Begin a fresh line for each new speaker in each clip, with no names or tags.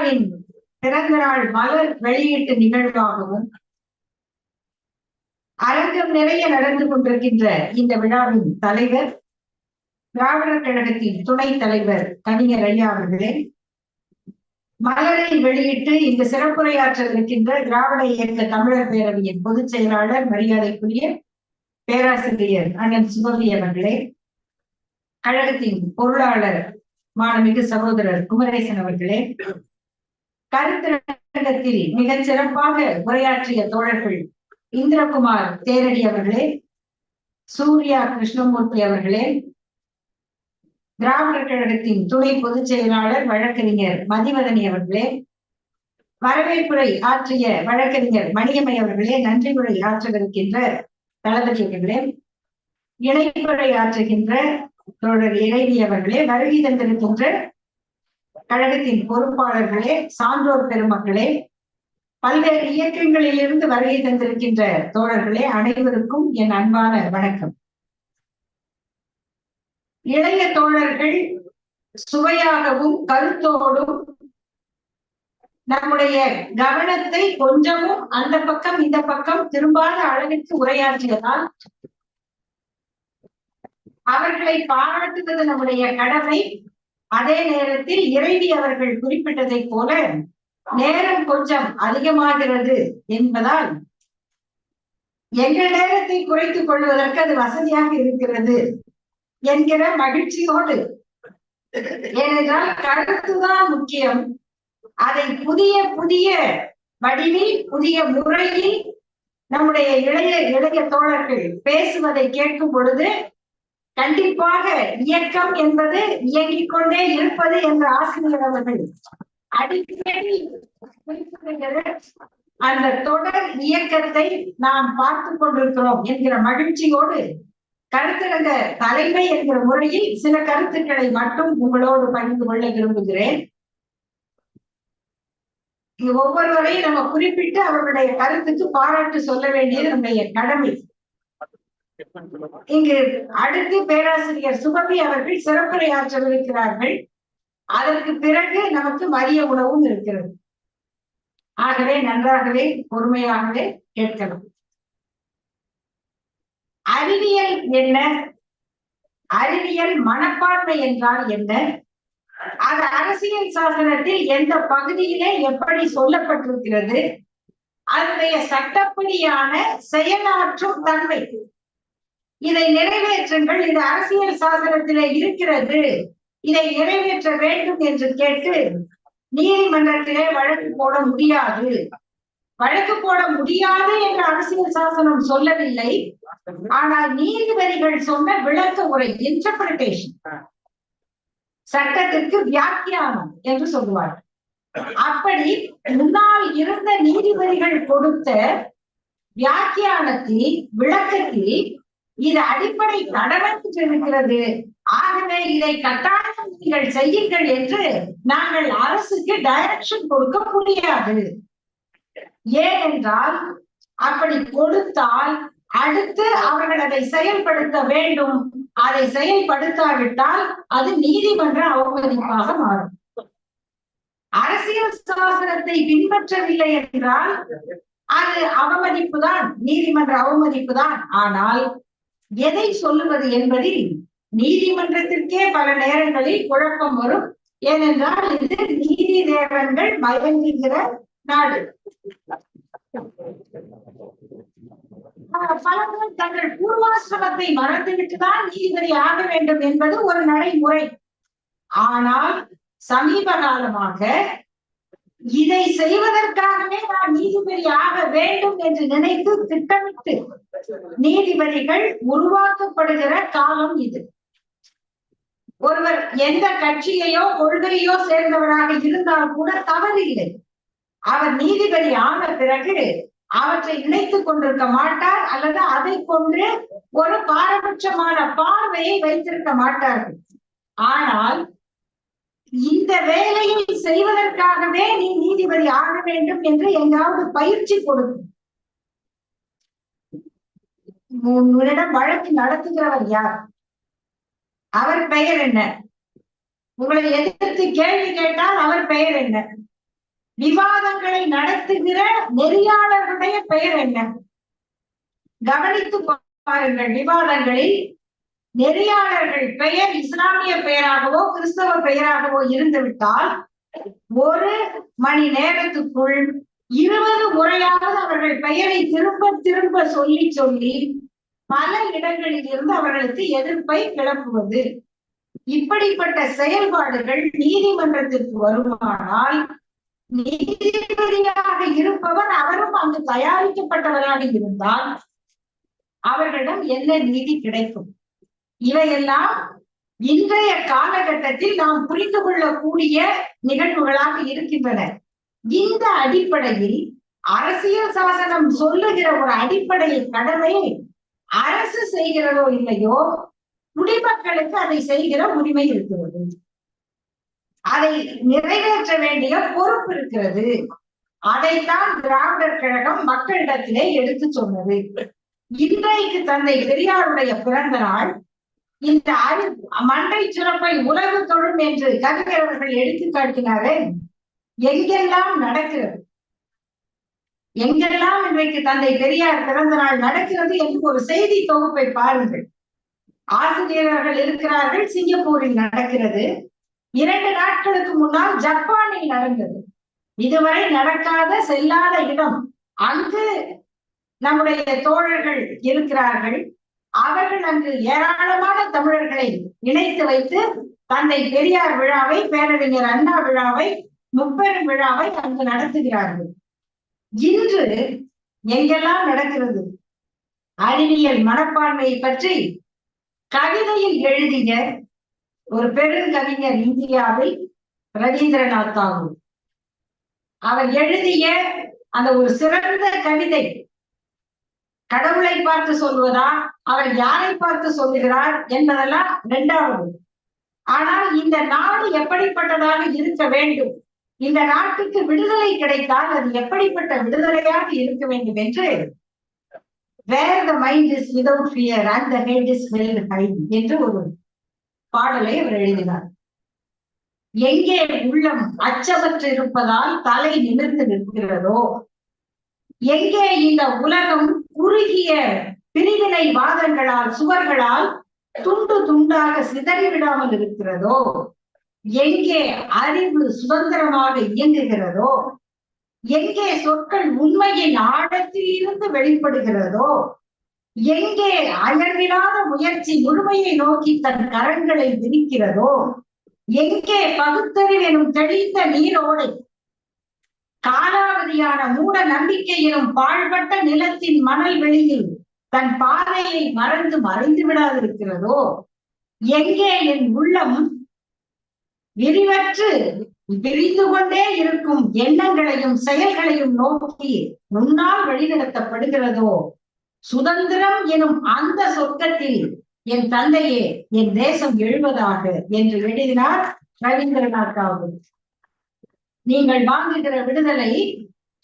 பெரியாரின் பிறந்த மலர் வெளியீட்டு நிகழ்வாகவும் அரங்கம் நிறைய நடந்து கொண்டிருக்கின்ற இந்த விழாவின் தலைவர் திராவிடர் கழகத்தின் துணைத் தலைவர் கவிஞர் ஐயா அவர்களே மலரை வெளியிட்டு இந்த சிறப்புரையாற்ற இருக்கின்ற திராவிட இயக்க தமிழர் பேரவையின் பொதுச் செயலாளர் மரியாதைக்குரிய பேராசிரியர் அண்ணன் சுபவி அவர்களே கழகத்தின் பொருளாளர் மாணமிகு சகோதரர் குமரேசன் அவர்களே கருத்தரங்கத்தில் மிகச் சிறப்பாக உரையாற்றிய தோழர்கள் இந்திரகுமார் தேரடி அவர்களே சூர்யா கிருஷ்ணமூர்த்தி அவர்களே திராவிடர் கழகத்தின் துணை பொதுச் செயலாளர் வழக்கறிஞர் மதிவதனி அவர்களே வரவேற்புரை ஆற்றிய வழக்கறிஞர் மணியம்மை அவர்களே நன்றி உரை ஆற்றவிருக்கின்ற தளபதி அவர்களே இணைப்புரை ஆற்றுகின்ற தோழர் இறைவி அவர்களே வருகை தந்திருக்கின்ற கழகத்தின் பொறுப்பாளர்களே சான்றோர் பெருமக்களே பல்வேறு இயக்கங்களில் இருந்து வருகை தந்திருக்கின்ற தோழர்களே அனைவருக்கும் என் அன்பான வணக்கம். இளைய தோழர்கள் சுவையாகவும் கருத்தோடும் நம்முடைய கவனத்தை கொஞ்சமும் அந்த பக்கம் இந்த பக்கம் திரும்பாத அளவிற்கு உரையாற்றியதால் அவர்களை பாராட்டுவது நம்முடைய கடமை. அதே நேரத்தில் இறைவி அவர்கள் குறிப்பிட்டதை போல நேரம் கொஞ்சம் அதிகமாகிறது என்பதால் எங்கள் நேரத்தை குறைத்துக் கொள்வதற்கு அது வசதியாக இருக்கிறது என்கிற மகிழ்ச்சியோடு. ஏனென்றால் கருத்துதான் முக்கியம். அதை புதிய புதிய வடிவில் புதிய முறையில் நம்முடைய இளைய இளைய தோழர்கள் பேசுவதை கேட்கும் பொழுது கண்டிப்பாக இயக்கம் என்பது இயங்கிக் கொண்டே இருப்பது என்ற ஆசிரியர் அவர்கள் அடிக்கடி அந்த தொடர் இயக்கத்தை நாம் பார்த்து கொண்டிருக்கிறோம் என்கிற மகிழ்ச்சியோடு கருத்தரங்க தலைமை என்கிற முறையில் சில கருத்துக்களை மட்டும் உங்களோடு பகிர்ந்து கொள்ள விரும்புகிறேன். ஒவ்வொருவரையும் நம்ம குறிப்பிட்டு அவர்களுடைய கருத்துக்கு பாராட்டு சொல்ல வேண்டியது நம்முடைய கடமை. இங்கு அடுத்து பேராசிரியர் சுகமி அவர்கள் சிறப்புரை ஆற்றவிருக்கிறார்கள். அதற்கு பிறகு நமக்கு மதிய உணவும் இருக்கிறது. ஆகவே நன்றாகவே பொறுமையாகவே கேட்கலாம். அறிவியல் என்ன? அறிவியல் மனப்பான்மை என்றால் என்ன? அது அரசியல் சாசனத்தில் எந்த பகுதியிலே எப்படி சொல்லப்பட்டிருக்கிறது? அதனுடைய சட்டப்படியான செயலாற்றும் தன்மை. இதை நிறைவேற்றுங்கள். இது அரசியல் சாசனத்திலே இருக்கிறது. இதை நிறைவேற்ற வேண்டும் என்று கேட்டு நீதிமன்றத்திலே வழக்கு போட முடியாது. வழக்கு போட முடியாது என்று அரசியல் சாசனம் சொல்லவில்லை. ஆனால் நீதிபதிகள் சொன்ன விளக்க உரை இன்டர்பிரிட்டேஷன் சட்டத்திற்கு வியாக்கியானம் என்று சொல்லுவார் அப்படி முன்னால் இருந்த நீதிபதிகள் கொடுத்த வியாக்கியானத்தில் விளக்கத்தில் இது அடிப்படை கடமை இருக்கிறது. ஆகவே இதை கட்டாயம் நீங்கள் செய்யுங்கள் என்று நாங்கள் அரசுக்கு டைரக்ஷன் கொடுக்க முடியாது. ஏனென்றால் அப்படி கொடுத்தால் அடுத்து அவர்கள் அதை செயல்படுத்த வேண்டும். அதை செயல்படுத்தாவிட்டால் அது நீதிமன்ற அவமதிப்பாக மாறும். அரசியல் சாசனத்தை பின்பற்றவில்லை என்றால் அது அவமதிப்பு தான் நீதிமன்ற அவமதிப்பு தான். ஆனால் எதை சொல்லுவது என்பதில் நீதிமன்றத்திற்கே பல நேரங்களில் குழப்பம் வரும். ஏனென்றால் இது நீதி தேவன்கள் மயங்குகிற நாடு. பலர்கள் தங்கள் பூர்வாசிரமத்தை மறந்துவிட்டுதான் நீதிபதி ஆக வேண்டும் என்பது ஒரு நடைமுறை. ஆனால் சமீப காலமாக இதை செய்வதற்காகவே நான் நீதிபதி ஆக வேண்டும் என்று நினைத்து திட்டமிட்டு நீதிபதிகள் உருவாக்கப்படுகிற காலம் இது. ஒருவர் எந்த கட்சியையோ கொள்கையோ சேர்ந்தவராக இருந்தால் கூட தவறில்லை. அவர் நீதிபதி ஆன பிறகு அவற்றை இணைத்துக் கொண்டிருக்க மாட்டார் அல்லது அதை கொண்டு ஒரு பாரபட்சமான பார்வையை வைத்திருக்க மாட்டார்கள். ஆனால் இந்த வேலையை செய்வதற்காகவே நீ நீதிபதி ஆக வேண்டும் என்று எங்காவது பயிற்சி கொடுக்கும் உன்னிடம் வழக்கு நடத்துகிறவர் யார்? அவர் பெயர் என்ன? உங்களை எதிர்த்து கேள்வி கேட்டால் அவர் பெயர் என்ன? விவாதங்களை நடத்துகிற நெறியாளர்களுடைய பெயர் என்ன? கவனித்து பாருங்கள் விவாதங்களில் நெறியாளர்கள் பெயர் இஸ்லாமிய பெயராகவோ கிறிஸ்தவ பெயராகவோ இருந்துவிட்டால் ஒரு மணி நேரத்துக்குள் இருபது முறையாவது அவர்கள் பெயரை திரும்ப திரும்ப சொல்லி சொல்லி பல இடங்களில் இருந்து அவர்களுக்கு எதிர்ப்பை கிளப்புவது. இப்படிப்பட்ட செயல்பாடுகள் நீதிமன்றத்திற்கு வருமானால் நீதிபதியாக இருப்பவர் அவரும் அங்கு தயாரிக்கப்பட்டவராக இருந்தால் அவர்களிடம் என்ன நீதி கிடைக்கும்? இவையெல்லாம் இன்றைய காலகட்டத்தில் நாம் புரிந்து கொள்ளக்கூடிய நிகழ்வுகளாக இருக்கின்றன. இந்த அடிப்படையில் அரசியல் சாசனம் சொல்லுகிற ஒரு அடிப்படை கடமை அரசு செய்கிறதோ இல்லையோ குடிமக்களுக்கு அதை செய்கிற உரிமை இருக்கிறது. அதை நிறைவேற்ற வேண்டிய பொறுப்பு இருக்கிறது. அதைத்தான் திராவிடர் கழகம் மக்களிடத்திலே எடுத்து சொன்னது. இன்றைக்கு தந்தை பெரியாருடைய பிறந்த நாள் இந்த அறிவு மண்டை சுரப்பை உலகு தொழும் என்று கவிஞர் அவர்கள் எடுத்து காட்டினாரே. எங்கெல்லாம் நடக்கிறது? எங்கெல்லாம் இன்றைக்கு தந்தை பெரியார் பிறந்த நாள் நடக்கிறது என்று ஒரு செய்தி தொகுப்பை பாருங்கள். ஆசிரியர்கள் இருக்கிறார்கள் சிங்கப்பூரில் நடக்கிறது. இரண்டு நாட்களுக்கு முன்னால் ஜப்பானில் நடந்தது. இதுவரை நடக்காத செல்லாத இடம். அங்கு நம்முடைய தோழர்கள் இருக்கிறார்கள். அவர்கள் அங்கு ஏராளமான தமிழர்களை இணைத்து வைத்து தந்தை பெரியார் விழாவை பேரறிஞர் அண்ணா விழாவை முப்பெரும் விழாவை அங்கு நடத்துகிறார்கள். இன்று எங்கெல்லாம் நடக்கிறது? அறிவியல் மனப்பான்மையை பற்றி கவிதையில் எழுதிய ஒரு பெருங்கவிஞர் இந்தியாவில் ரவீந்திரநாத் தாகூர். அவர் எழுதிய அந்த ஒரு சிறந்த கவிதை கடவுளை பார்த்து சொல்வதா? அவர் யாரை பார்த்து சொல்லுகிறார் என்பதெல்லாம் இரண்டாவது. ஆனால் இந்த நாடு எப்படிப்பட்டதாக இருக்க வேண்டும்? இந்த நாட்டுக்கு விடுதலை கிடைத்தால் அது எப்படிப்பட்ட விடுதலையாக இருக்க வேண்டும் என்று where the mind is without fear and the head is held high என்று ஒரு பாடலை அவர் எழுதினார். எங்கே உள்ளம் அச்சமற்று இருப்பதால் தலை நிமிர்ந்து நிற்கிறதோ? எங்கே இந்த உலகம் குறுகிய பிரிவினை வாதங்களால் சுவர்களால் துண்டு துண்டாக சிதறிவிடாமல் இருக்கிறதோ எங்கே அறிவு சுதந்திரமாக இயங்குகிறதோ எங்கே சொற்கள் உண்மையின் ஆழத்தில் இருந்து வெளிப்படுகிறதோ எங்கே அயர்விலாத முயற்சி முழுமையை நோக்கி தன் கரங்களை விரிக்கிறதோ எங்கே பகுத்தறிவு எனும் தெளிந்த நீரோடை காலாவதியான மூட நம்பிக்கை எனும் பாழ்பட்ட நிலத்தின் மணல் வெளியில் தன் பாதையை மறந்து மறைந்து விடாதிருக்கிறதோ? எங்கே என் உள்ளம் விரிவற்று விரிந்து கொண்டே இருக்கும் எண்ணங்களையும் செயல்களையும் நோக்கி முன்னால் வழிநடத்தப்படுகிறதோ? சுதந்திரம் எனும் அந்த சொர்க்கத்தில் என் தந்தையே என் தேசம் எழுவதாக என்று எழுதினார் ரவீந்திரநாத் தாகூர். நீங்கள் வாங்குகிற விடுதலை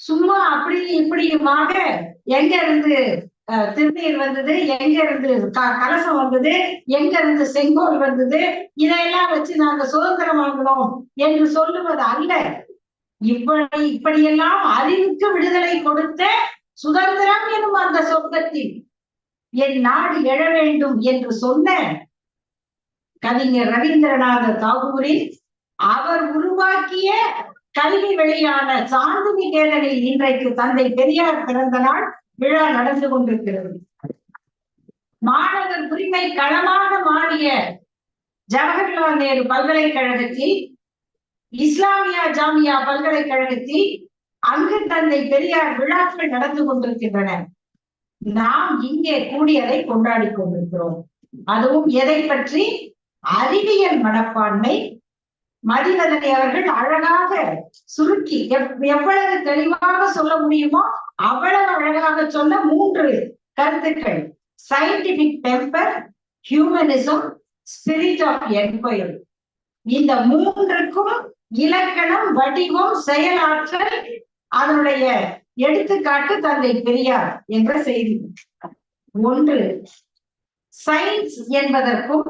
சும்மா அப்படி இப்படியுமாக எங்க இருந்து திருநீர் வந்தது எங்க இருந்து கலசம் வந்தது எங்க இருந்து செங்கோல் வந்தது இதையெல்லாம் வச்சு நாங்க சுதந்திரம் வாங்கினோம் என்று சொல்லுவது அல்ல. இப்படி இப்படியெல்லாம் அறிவுக்கு விடுதலை கொடுத்த சுதந்திரம் எனும் அந்த சொர்க்கத்தில் என் நாடு எழ வேண்டும் என்று சொன்ன கவிஞர் ரவீந்திரநாத தாகூரின் அவர் உருவாக்கிய கல்வி வெளியான சாந்தி நிகேதனில் இன்றைக்கு தந்தை பெரியார் பிறந்த நாள் விழா நடந்து கொண்டிருக்கிறது. மாணவர் உரிமை களமாக மாறிய ஜவஹர்லால் நேரு பல்கலைக்கழகத்தில் இஸ்லாமியா ஜாமியா பல்கலைக்கழகத்தில் அங்கு தந்தை பெரியார் விழாக்கள் நடந்து கொண்டிருக்கின்றன. நாம் இங்கே கூடியதை கொண்டாடி கொண்டிருக்கிறோம். அதுவும் எதை பற்றி? அறிவியல் மனப்பான்மை மதிவதனை அவர்கள் அழகாக சுருக்கி எவ்வளவு தெளிவாக சொல்ல முடியுமோ அவ்வளவு அழகாக சொன்ன மூன்று கருத்துக்கள். Scientific temper humanism spirit of enquiry இந்த மூன்றுக்கும் இலக்கணம் வடிவம் செயலாற்றல் அதனுடைய எடுத்துக்காட்டு தந்தை பெரியார் என்ற செய்தி. ஒன்று சயின்ஸ் என்பதற்கும்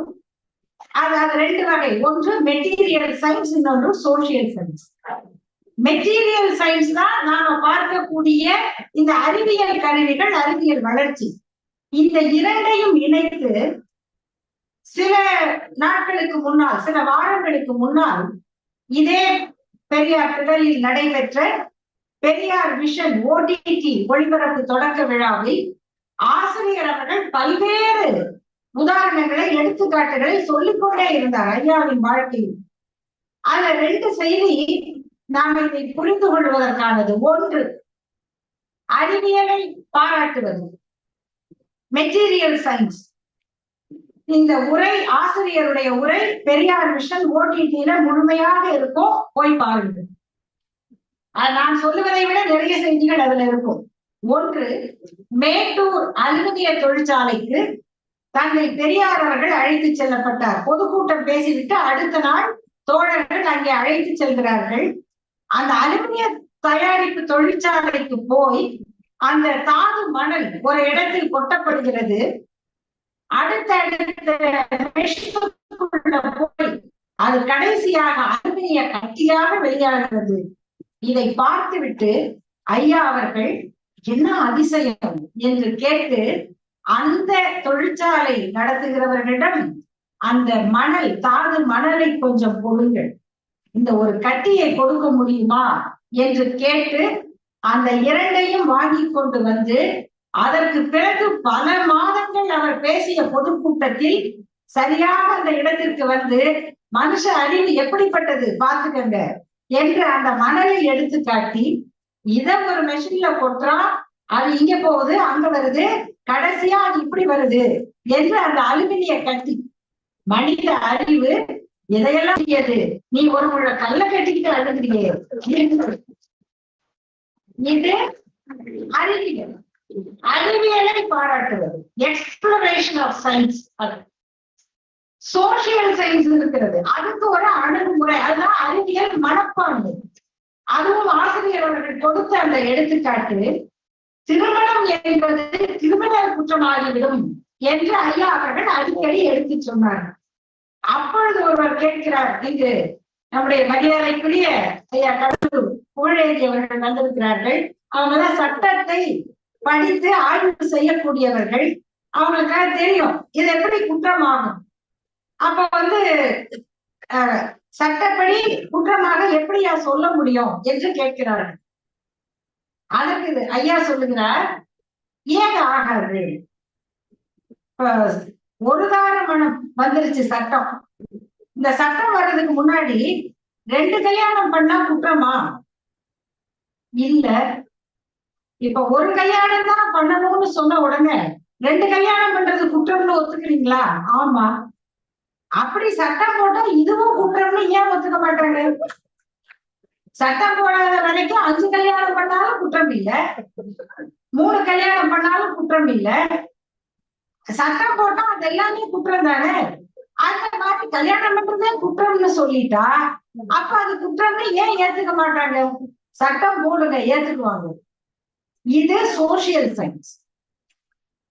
அது அது ரெண்டு வகை. ஒன்று மெட்டீரியல் சயின்ஸ் இன்னொன்று சோசியல் சயின்ஸ் மெட்டீரியல் சயின்ஸ் தான் நாம பார்க்கக்கூடிய இந்த அறிவியல் கருவிகள் அறிவியல் வளர்ச்சி. இந்த இரண்டையும் இணைத்து சில நாட்களுக்கு முன்னால் சில வாரங்களுக்கு முன்னால் இதே பெரியார் திடலில் நடைபெற்ற பெரியார் விஷன் ஓடிடி ஒளிபரப்பு தொடக்க விழாவில் ஆசிரியர் அவர்கள் பல்வேறு உதாரணங்களை எடுத்துக்காட்டுகளை சொல்லிக்கொண்டே இருந்தார் ஐயாவின் வாழ்க்கையில். அதுல ரெண்டு செய்தி நாம் இதை புரிந்து கொள்வதற்கானது. ஒன்று அறிவியலை பாராட்டுவது. மெட்டீரியல் சயின்ஸ் இந்த உரை ஆசிரியருடைய உரை பெரியார் மிஷன் ஓடிடியில முழுமையாக இருக்கும். போய் பாருங்க. அது நான் சொல்லுவதை விட நிறைய செய்திகள் அதுல இருக்கும். ஒன்று மேட்டூர் அலுமினிய தொழிற்சாலைக்கு தங்கள் பெரியார் அவர்கள் அழைத்து செல்லப்பட்டார். பொதுக்கூட்டம் பேசிவிட்டு அடுத்த நாள் தோழர்கள் அங்கே அழைத்து செல்கிறார்கள். அந்த அலுமினிய தயாரிப்பு தொழிற்சாலைக்கு போய் அந்த தாது மணல் ஒரு இடத்தில் கொட்டப்படுகிறது. அடுத்த போய் அது கடைசியாக அலுமினிய கட்டியாக வெளியாகிறது. இதை பார்த்துவிட்டு ஐயா அவர்கள் என்ன அதிசயம்? என்று கேட்டு அந்த தொழிற்சாலை நடத்துகிறவர்களிடம் அந்த மணல் தாது மணலை கொஞ்சம் கொடுங்கள். இந்த ஒரு கட்டியை கொடுக்க முடியுமா என்று கேட்டு அந்த இரண்டையும் வாங்கி கொண்டு வந்து அதற்கு பிறகு பல மாதங்கள் அவர் பேசிய பொதுக்கூட்டத்தில் சரியாக அந்த இடத்திற்கு வந்து மனுஷ அறிவு எப்படிப்பட்டது? பாத்துக்கங்க என்று அந்த மணலை எடுத்து காட்டி இத ஒரு மெஷின்ல கொட்டுறான் அது இங்க போகுது அங்க வருது கடைசியா அது இப்படி வருது. என்று அந்த அலுமினிய கட்டி? மனித அறிவு எதையெல்லாம் செய்யது? நீ ஒரு முழ கல்ல கட்டிக்கிட்டு அழுதுறியே இது அறிவியல். அறிவியலை பாராட்டுவது. எக்ஸ்பிளரேஷன் ஆஃப் சயின்ஸ் அது. சோசியல் சயின்ஸ் இருக்கிறது. அதுக்கு ஒரு அணுகுமுறை. அதுதான் அறிவியல் மனப்பான்மை. அதுவும் ஆசிரியர் அவர்கள் கொடுத்த அந்த எடுத்துக்காட்டு. திருமணம் என்பது திருமண குற்றமாகிவிடும் என்று ஐயா அவர்கள் அடிக்கடி எடுத்து சொன்னார். அப்பொழுது ஒருவர் கேட்கிறார் இங்கு நம்முடைய மரியாதைக்குரிய ஐயா கடலூர் புகழேந்தி அவர்கள் வந்திருக்கிறார்கள். அவங்கதான் சட்டத்தை படித்து ஆய்வு செய்யக்கூடியவர்கள். அவங்களுக்காக தெரியும் இது எப்படி குற்றமாகும்? அப்ப வந்து சட்டப்படி குற்றமாக எப்படியா சொல்ல முடியும் என்று கேட்கிறார்கள். அதற்கு ஐயா சொல்லுகிறார் ஏன் ஆகாது? ஒரு தார மனம் வந்துருச்சு சட்டம். இந்த சட்டம் வர்றதுக்கு முன்னாடி ரெண்டு கல்யாணம் பண்ணா குற்றமா? இல்ல. இப்ப ஒரு கல்யாணம் தான் பண்ணணும்னு சொன்ன உடனே ரெண்டு கல்யாணம் பண்றது குற்றம்னு ஒத்துக்கிறீங்களா? ஆமா. அப்படி சட்டம் போட்டா இதுவும் குற்றம்னு ஏன் ஒத்துக்க மாட்டாங்க? சட்டம் போடாத வரைக்கும் அஞ்சு கல்யாணம் பண்ணாலும் குற்றம் இல்ல. மூணு கல்யாணம் பண்ணாலும் குற்றம் இல்ல. சட்டம் போட்டா அது எல்லாமே குற்றம் தானே? அந்த மாதிரி கல்யாணம் பண்றதே குற்றம்னு சொல்லிட்டா அப்ப அது குற்றம்னு ஏன் ஏத்துக்க மாட்டாங்க? சட்டம் போடுங்க ஏத்துக்குவாங்க. இது சோசியல் சயின்ஸ்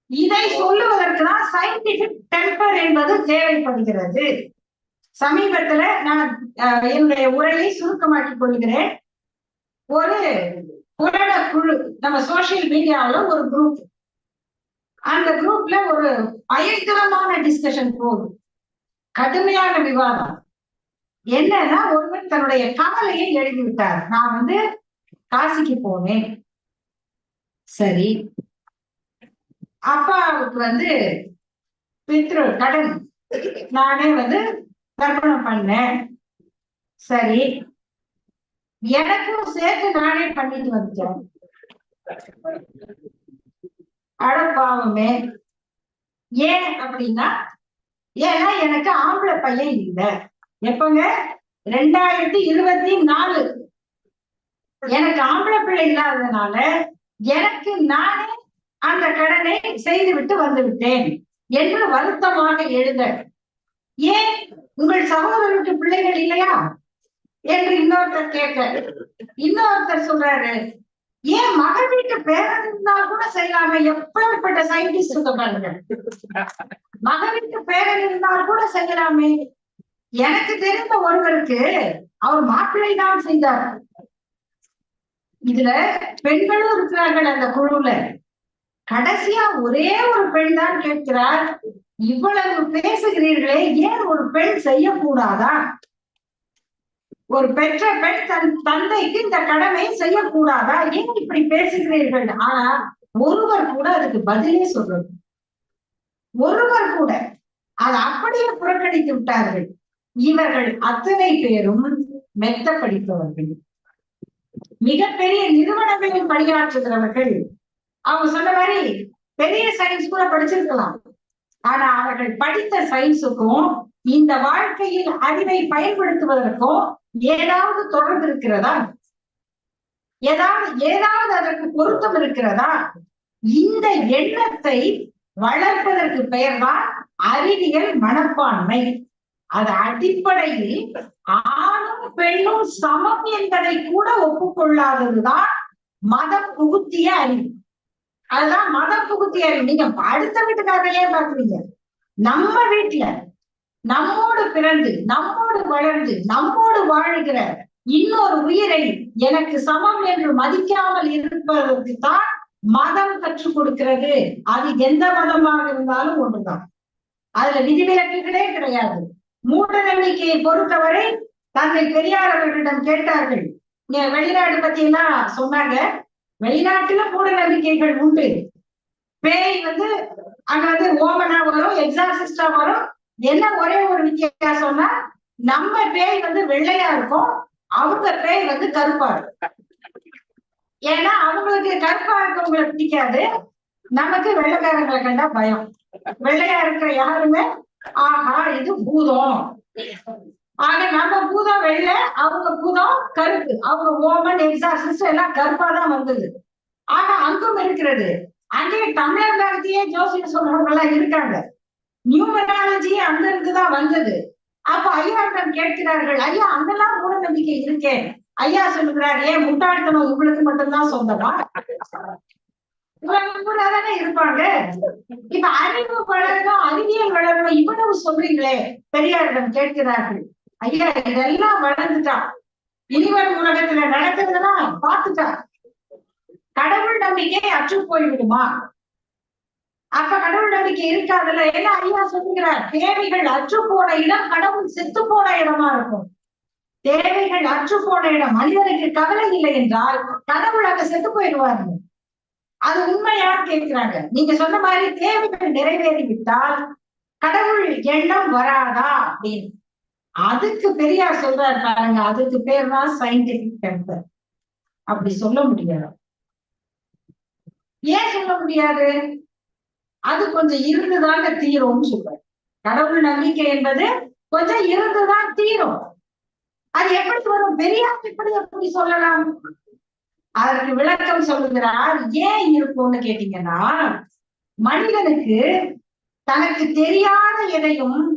இதை சொல்லுவதற்கு தான் சயின்டிபிக் டெம்பர் என்பது தேவைப்படுகிறது. சமீபத்துல நான் என்னுடைய உரையை சுருக்கமாக்கிக் கொள்கிறேன். ஒரு புரட குழு நம்ம சோசியல் மீடியாவில் ஒரு குரூப் அந்த குரூப்ல ஒரு பயங்கரமான டிஸ்கஷன் போகுது. கடுமையான விவாதம். என்னன்னா ஒருவர் தன்னுடைய கவலையை எழுதிவிட்டார். நான் வந்து காசிக்கு போனேன் சரி. அப்பாவுக்கு வந்து பித்ரு கடன். நானே வந்து தர்ப்பணம் பண்ணேன். சரி. எனக்கும் சேர்த்து நானே பண்ணிட்டு வந்துட்டேன். அடப்பாவமே ஏன் அப்படின்னா ஏன்னா எனக்கு ஆம்பளை பையன் இல்லை. எப்பங்க? ரெண்டாயிரத்தி இருபத்தி நாலு. எனக்கு ஆம்பளை பிள்ளை இல்லாததுனால எனக்கு நானே அந்த கடனை செய்துவிட்டு வந்து விட்டேன் என்று வருத்தமாக எழுத ஏன் உங்கள் சகோதரருக்கு பிள்ளைகள் இல்லையா? என்று இன்னொருத்தர் கேட்க இன்னொருத்தர் சொல்றாரு ஏன் மகள் வீட்டு பேரன் இருந்தால் கூட செய்யலாமே? எப்படிப்பட்ட சயின்டிஸ்ட் பாருங்க. மகள் வீட்டு பேரன் இருந்தால் கூட செய்யலாமே? எனக்கு தெரிந்த ஒருவருக்கு அவர் மாப்பிள்ளை தான் செய்தார். இதுல பெண்களும் இருக்கிறார்கள் அந்த குழுல கடைசியா ஒரே ஒரு பெண் தான் கேட்கிறார். இவ்வளவு பேசுகிறீர்களே ஏன் ஒரு பெண் செய்யக்கூடாதா? ஒரு பெற்ற பெண் தன் தந்தைக்கு இந்த கடமை செய்யக்கூடாதா? ஏன் இப்படி பேசுகிறீர்கள்? ஆனா ஒருவர் கூட அதுக்கு பதிலே சொல்றது ஒருவர் கூட அதை அப்படியே புறக்கணித்து விட்டார்கள். இவர்கள் அத்தனை பேரும் மெத்த படித்தவர்கள். மிகப்பெரிய நிறுவனங்களில் பணியாற்றுகிறவர்கள். அவங்க சொன்ன மாதிரி பெரிய சயின்ஸ் கூட படிச்சிருக்கலாம். ஆனா அவர்கள் படித்த சயின்ஸுக்கும் இந்த வாழ்க்கையில் அறிவை பயன்படுத்துவதற்கும் ஏதாவது தொடர்பு இருக்கிறதா? ஏதாவது ஏதாவது அதற்கு பொருத்தம் இருக்கிறதா? இந்த எண்ணத்தை வளர்ப்பதற்கு பெயர்தான் அறிவியல் மனப்பான்மை. அது அடிப்படையில் ஆணும் பெண்ணும் சமம் என்பதை கூட ஒப்புக்கொள்ளாததுதான் மதம் புகுத்திய அறிவு. அதுதான் மதம் புகுத்தியாரு நீங்க அடுத்த வீட்டுக்காரையே பாக்குறீங்க நம்ம வீட்டுல நம்மோடு பிறந்து நம்மோடு வளர்ந்து நம்மோடு வாழுகிற இன்னொரு உயிரை எனக்கு சமம் என்று மதிக்காமல் இருப்பதற்கு தான் மதம் கற்றுக் கொடுக்கிறது. அது எந்த மதமாக இருந்தாலும் ஒன்றுதான் அதுல விதிவிலக்குகளே கிடையாது. மூட நம்பிக்கையை பொறுத்தவரை தந்தை பெரியார் அவர்களிடம் கேட்டார்கள். நீங்க வெளிநாடு பத்தி எல்லாம் சொன்னாங்க. வெளிநாட்டுல மூட நம்பிக்கைகள் உண்டு. பேய் வந்து அங்க வந்து ஓமனா வரும் எக்ஸாசிஸ்டா வரும் என்ன ஒரே ஒரு வித்தியாசம்னா நம்ம பேய் வந்து வெள்ளையா இருக்கும் அவங்க பேய் வந்து கருப்பா இருக்கும். ஏன்னா அவங்களுக்கு கருப்பா இருக்கவங்களை பிடிக்காது. நமக்கு வெள்ளைக்காரங்களை கண்டா பயம். வெள்ளையா இருக்கிற யாருமே ஆஹா இது பூதம். ஆக நம்ம பூதம் வெள்ளை அவங்க பூதம் கருப்பு. அவங்க ஓமன் எக்ஸாசிஸ் எல்லாம் கருப்பா தான் வந்தது. ஆக அங்கும் இருக்கிறது. அங்கே தமிழகத்தையே ஜோசியம் சொல்றவங்க எல்லாம் இருக்காங்க. நியூமராலஜி அங்க இருந்துதான் வந்தது. அப்ப ஐயாவிடம் கேட்கிறார்கள் ஐயா அங்கெல்லாம் மூட நம்பிக்கை இருக்கேன் ஐயா சொல்லுகிறார் ஏன் முட்டாள்தனம் உங்களுக்கு மட்டும்தான் சொந்தமா? உலகம் தானே இருப்பாங்க. இப்ப அறிவு வளரணும் அறிவியல் வளரணும் இவ்வளவு சொல்றீங்களே பெரியாரிடம் கேட்கிறார்கள். ஐயா இதெல்லாம் வளர்ந்துட்டான். இனிவரும் உலகத்துல நடக்கிறதெல்லாம் பார்த்துட்டான். கடவுள் நம்பிக்கை அற்று போய்விடுமா? அப்ப கடவுள் நம்பிக்கை இருக்காதுல்ல? ஏன்னா ஐயா சொல்லுகிறார்? தேவைகள் அற்று போன இடம் கடவுள் செத்து போன இடமா இருக்கும். தேவைகள் அற்று போன இடம் மனிதனுக்கு கவலை இல்லை என்றால் கடவுள் அங்க செத்து போயிடுவாரு. அது உண்மையான்னு கேட்கிறாங்க. நீங்க சொன்ன மாதிரி தேவைகள் நிறைவேறிவிட்டால் கடவுள் எண்ணம் வராதா அப்படின்னு. அதுக்கு பெரியார் சொல்றாரு பாருங்க அதுக்கு பேர் தான் சயின்டிபிக் டெம்பர் அப்படி சொல்ல முடியாது. ஏன் சொல்ல முடியாது? அது கொஞ்சம் இருந்துதாங்க தீரும்னு சொல்றாரு. கடவுள் நம்பிக்கை என்பது கொஞ்சம் இருந்துதான் தீரும். அது எப்படி வரும்? பெரியார் எப்படி எப்படி சொல்லலாம்? அதற்கு விளக்கம் சொல்லுகிறார் ஏன் இருக்கும்னு கேட்டீங்கன்னா மனிதனுக்கு தனக்கு தெரியாத எதையும்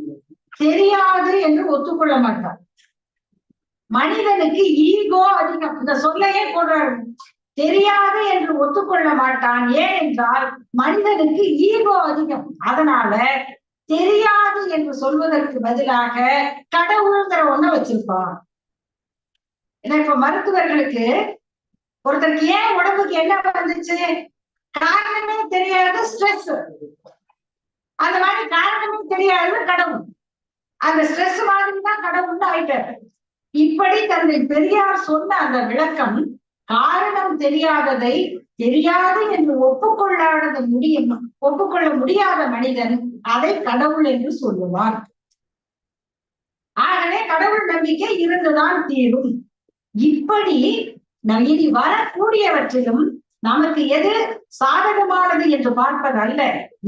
தெரியாது என்று ஒத்துக்கொள்ள மாட்டான் மனிதனுக்கு ஈகோ அதிகம். இந்த சொல்லையே போடுறாரு. தெரியாது என்று ஒத்துக்கொள்ள மாட்டான். ஏன் என்றால் மனிதனுக்கு ஈகோ அதிகம். அதனால தெரியாது என்று சொல்வதற்கு பதிலாக கடவுள்ங்கிற ஒண்ண வச்சிருப்பான். ஏன்னா இப்ப மருத்துவர்களுக்கு ஒருத்தருக்கு ஏன் உடம்புக்கு என்ன வந்துச்சு? காரணமே தெரியாத ஸ்ட்ரெஸ் அந்த மாதிரி காரணமே தெரியாத கடவுள். அந்த ஸ்ட்ரெஸ் மாதிரி தான் கடவுள் ஆயிட்டாரு. இப்படி தந்தை பெரியார் சொன்ன அந்த விளக்கம் காரணம் தெரியாததை தெரியாது என்று ஒப்புக்கொள்ளாத முடியும் ஒப்புக்கொள்ள முடியாத மனிதன் அதை கடவுள் என்று சொல்லுவார். ஆகவே கடவுள் நம்பிக்கை இருந்துதான் தீரும். இப்படி இனி வரக்கூடியவற்றிலும் நமக்கு எது சாதகமானது என்று பார்ப்பது அல்ல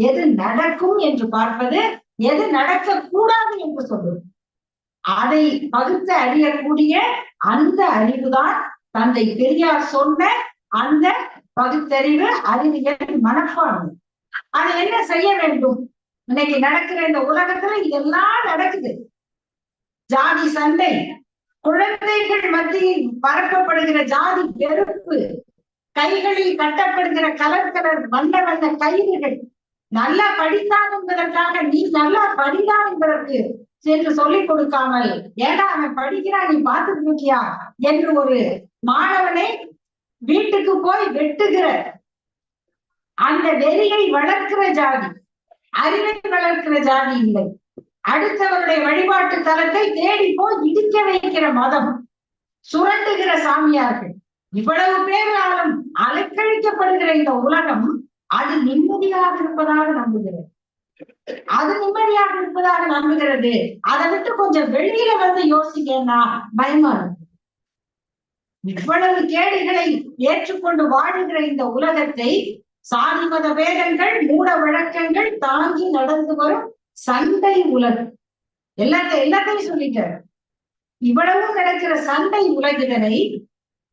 எது நடக்கும் என்று பார்ப்பது எது நடக்க கூடாது என்று சொல்லும் அதை பகுத்து அறியக்கூடிய அந்த அறிவுதான் தந்தை பெரியார் சொன்ன அந்த பகுத்தறிவு அறிவியல் மனப்பான்மை அதை என்ன செய்ய வேண்டும்? இன்னைக்கு நடக்கிற இந்த உலகத்துல இதெல்லாம் நடக்குது. ஜாதி சண்டை குழந்தைகள் மத்தியில் பரப்பப்படுகிற ஜாதி வெறுப்பு கைகளில் கட்டப்படுகிற கலர் கலர் வண்ண வண்ண கயிறுகள் நல்லா படித்தான் என்பதற்காக நீ நல்லா படிதான் என்பதற்கு சென்று சொல்லிக் கொடுக்காமல் ஏடா அவன் படிக்கிறான் நீ பார்த்துட்டு இருக்கியா? என்று ஒரு மாணவனை வீட்டுக்கு போய் வெட்டுகிற அந்த வெறியை வளர்க்கிற ஜாதி அறிவை வளர்க்கிற ஜாதி இல்லை. அடுத்தவருடைய வழிபாட்டு தலத்தை தேடி போய் இடிக்க வைக்கிற மதம் சுரண்டுகிற சாமியார்கள். இவ்வளவு பேராலும் அலைக்கழிக்கப்படுகிற இந்த உலகம் அது நிம்மதியாக இருப்பதாக நம்புகிறது. அது நிம்மதியாக இருப்பதாக நம்புகிறது. அதை விட்டு கொஞ்சம் வெளியில வந்து யோசிக்கன்னா பயமா இருக்கு. இவ்வளவு கேடுகளை ஏற்றுக்கொண்டு வாழுகிற இந்த உலகத்தை சாதி மத வேதங்கள் மூட வழக்கங்கள் தாங்கி நடந்து வரும் சண்டை உலகம். எல்லாத்த எல்லாத்தையும் சொல்லிட்டாரு. இவ்வளவு நடக்கிற சண்டை உலகிதனை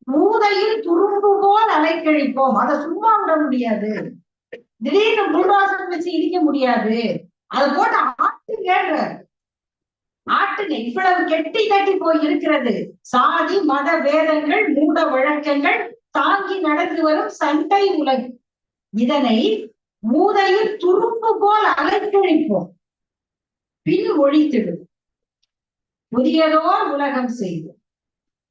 மூதையில் துரும்பு போல் அலைக்கழிப்போம். அதை சும்மா விட முடியாது. திடீர்னு புல்வாசம் வச்சு இடிக்க முடியாது. அதை போட்டு ஆட்டுங்க ஆட்டுங்க இவ்வளவு கெட்டி தட்டி போய் இருக்கிறது. சாதி மத வேதங்கள் மூட வழக்கங்கள் தாங்கி நடந்து வரும் சண்டை உலகம் இதனை மூதையில் துரும்பு போல் அலைக்கழிப்போம் பின் ஒழித்திடும். புதியதோர் உலகம் செய்து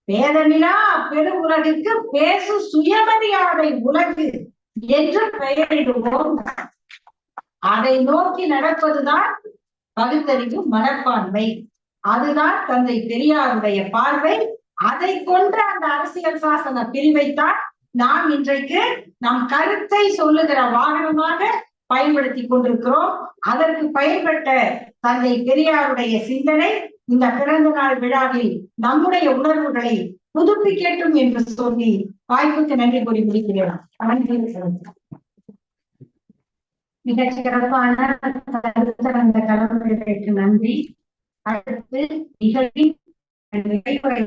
வேதனிலா பெரு உலகுக்கு பேசு சுயமரியாதை உலகு. என்று பெயரிடுவோம். அதை நோக்கி நடப்பதுதான் பகுத்தறிவு மனப்பான்மை. அதுதான் தந்தை பெரியாருடைய பார்வை. அதை கொன்ற அந்த அரசியல் சாசன பிரிவைத்தான் நாம் இன்றைக்கு நம் கருத்தை சொல்லுகிற வாகனமாக பயன்படுத்தி கொண்டிருக்கிறோம். அதற்கு பயன்பட்ட தந்தை பெரியாருடைய சிந்தனை இந்த பிறந்த நாள் விழாவில் நம்முடைய உணர்வுகளை புதுப்பிக்கட்டும் என்று சொல்லி வாய்ப்புக்கு நன்றி கூறி முடிக்கிறேன். நன்றி மிக சிறப்பான கருத்தரங்க கலந்துரைக்கு நன்றி. அடுத்து நிகழ்வின் நிறைவுரை